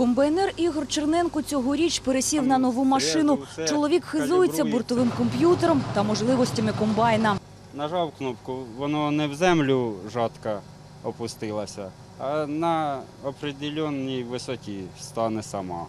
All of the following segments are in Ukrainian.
Комбайнер Ігор Черненко цьогоріч пересів на нову машину. Чоловік хизується бортовим комп'ютером та можливостями комбайна. Нажав кнопку, воно не в землю жатка опустилася, а на определеній висоті стане сама.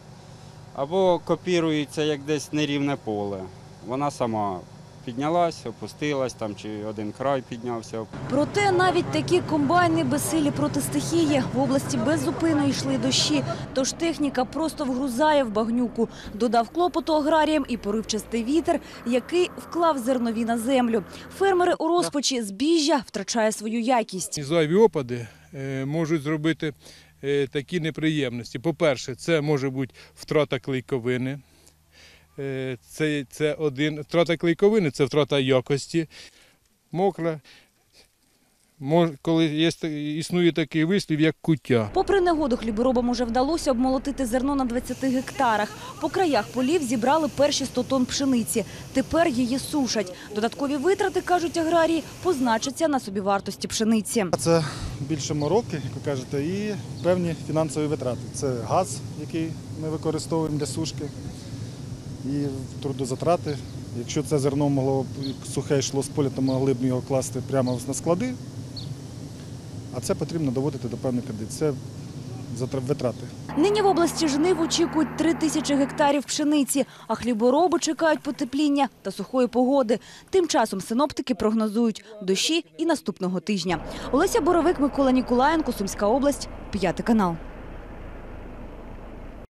Або копірується як десь нерівне поле. Вона сама піднялась, опустилась там, чи один край піднявся. Проте навіть такі комбайни безсилі проти стихії. В області беззупинно йшли дощі, тож техніка просто вгрузає в багнюку. Додав клопоту аграріям і поривчастий вітер, який вклав зернові на землю. Фермери у розпачі збіжжя втрачає свою якість. Зайві опади е, можуть зробити е, такі неприємності. По-перше, це може бути втрата клейковини. Е, Це, це один. Втрата клейковини це втрата якості. Мокра. Коли є, існує такий вислів, як куття. Попри негоду, хліборобам уже вдалося обмолотити зерно на 20 гектарах. По краях полів зібрали перші 100 тонн пшениці. Тепер її сушать. Додаткові витрати, кажуть аграрії, позначаться на собівартості пшениці. Це більше мороки, як ви кажете, і певні фінансові витрати. Це газ, який ми використовуємо для сушки, і трудозатрати. Якщо це зерно могло сухе йшло з поля, то могли б його класти прямо на склади. А це потрібно доводити до певних кондицій. Це витрати. Нині в області жнив очікують 3 тисячі гектарів пшениці, а хлібороби чекають потепління та сухої погоди. Тим часом синоптики прогнозують дощі і наступного тижня. Олеся Боровик, Микола Ніколаєнко, Сумська область, п'ятий канал.